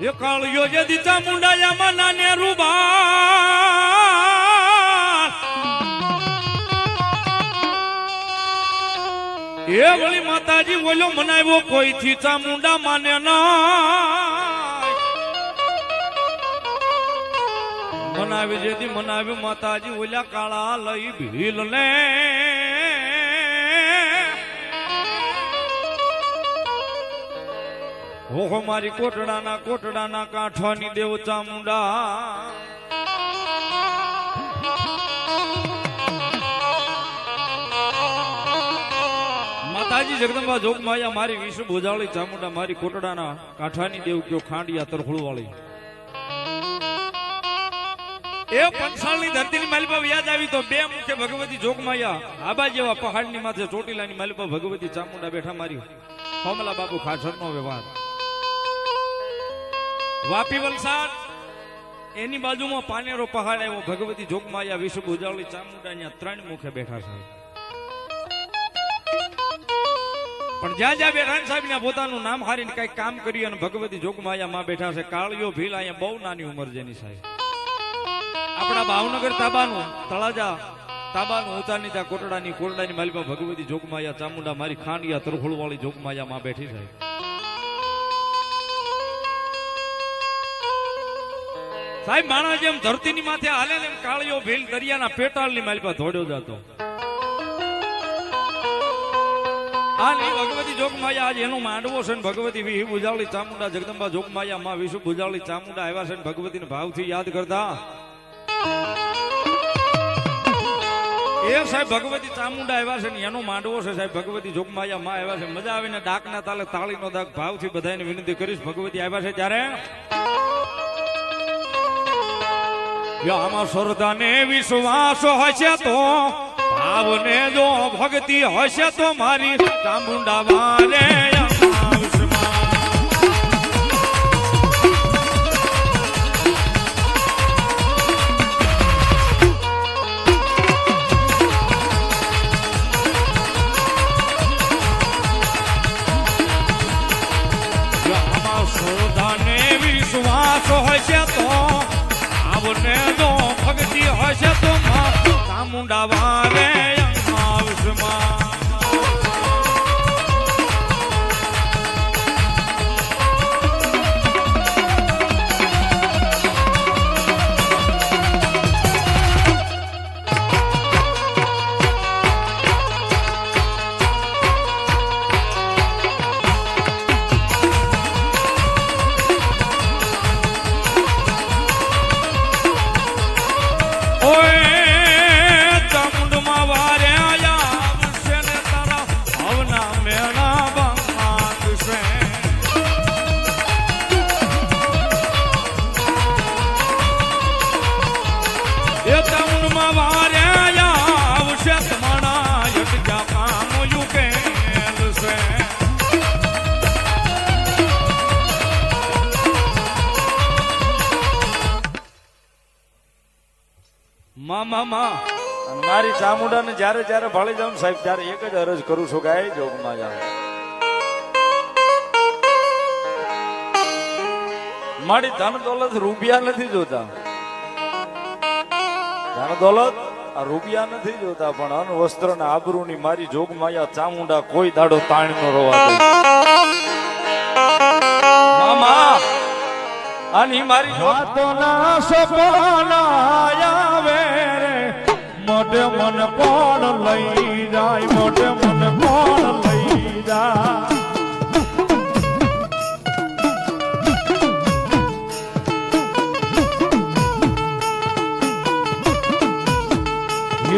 એ કાળિયો જે દીતા મુંડાયામાં નાને રૂબા એ વળી માતાજી બોલ્યો મનાવ્યો, કોઈ થી ચામુંડા માને ના મનાવી જેથી મનાવ્યું માતાજી ઓલ્યા કાળા લઈ ભીલ ને હોહો મારી કોટડાના કોટડાના કાંઠવાની દેવ ચામુંડા માતાજી જગદંબા જોગમાયા મારી વિષ્ણુ ભોજાવાળી ચામુંડા મારી કોટડાના કાંઠાની દેવ કયો ખાંડિયા તરખોળ વાળી એ પંચાળની ધરતીની માલિપા યાદ આવી તો બે મુખ્ય ભગવતી જોગમાયા આબા જેવા પહાડની માથે ચોટીલાની માલિપા ભગવતી ચામુંડા બેઠા મારી. હોમલા બાબુ ખાચરનો વ્યવહાર. વાપી વલસાડ. એની બાજુમાં પાનેરો પહાડ આવ્યો. ભગવતી જોગમાયા વિશ્વ ભુજાવળી ચામુંડા અહીંયા ત્રણ મુખે બેઠા છે. પણ જ્યાં જ્યાં બે રાણ સાહેબ ના પોતાનું નામ હારીને કઈ કામ કર્યું અને ભગવતી જોગમાયા માં બેઠા છે કાળિયો ભીલ અહીંયા બહુ નાની ઉંમર જેની સાહેબ આપણા ભાવનગર તાબાનું, તળાજા તાબાનું ઉતારની ત્યાં કોટડાની, કોરડાની માલિકા ભગવતી જોગમાયા ચામુંડા મારી ખાંડિયા તરખોળ વાળી જોગમાયા માં બેઠી છે. સાહેબ માણસ જેમ ધરતીની માથે હાલે ને એમ કાળિયો ભીલ દરિયાના પેટાળની માલિકા ધોડ્યો જતો. આ નહીં ભગવતી જોગમાયા આજ એનો માંડવો છે ને ભગવતી વિહી બુજાવળી ચામુંડા, જગદંબા જોગમાયા, માં વિષુ બુજાવળી ચામુંડા આવ્યા છે ને ભગવતીને ભાવથી યાદ કરતા. એ સાહેબ, ભગવતી ચામુંડા આવ્યા છે ને એનો માંડવો છે સાહેબ, ભગવતી જોગમાયા, માં આવ્યા છે મજા આવીને ડાકના તાલે તાળીનો દાગ ભાવથી બધાને વિનંતી કરીશ. ભગવતી આવ્યા છે ત્યારે આમાં શ્રદ્ધાને વિશ્વાસ હશે તો, ભાવને જો ભક્તિ હશે તો મારી ચામુંડા વારે હોય છે તો આવને જો ભક્તિ હશે તો માં. ચામુંડા વારે એ ચામુંડમાં વારે આવશે, તમારા યજ્ઞ કામ યુકે છે મામા મા મારી ચામુંડાને જ્યારે જ્યારે ભાળી જાઉં સાહેબ, ત્યારે એક જ અરજ કરું છું કે આઈ જોગમાં જાઉં મારી ધન દોલત રૂપિયા નથી જોતા. ધન દોલત, આ રૂપિયા નથી જોતા, પણ અન વસ્ત્ર ને આબરૂ ની મારી જોગમાયા ચામુંડા કોઈ દાડો તાણ નો રોવા મામા, આની મારી જોગના સપના આવે રે. મોઢે મન પણ લઈ જાય, મોઢે મન પણ લઈ જાય?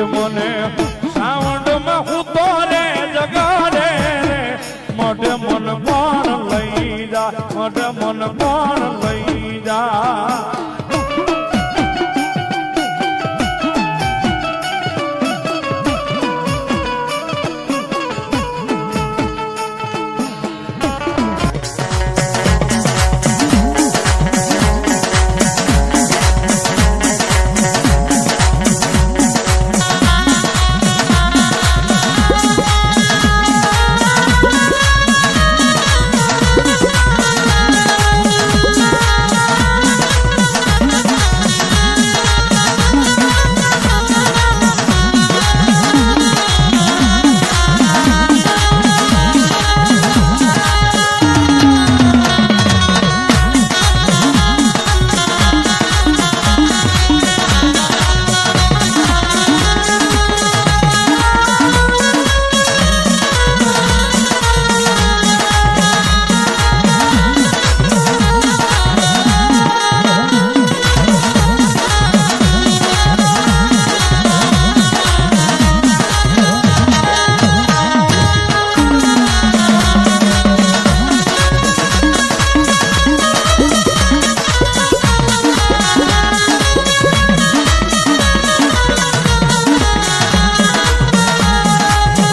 મને સાવંડમાં હું તો રે જગાડે મોઢે મન પણ લઈ જા, મોઢે મન પણ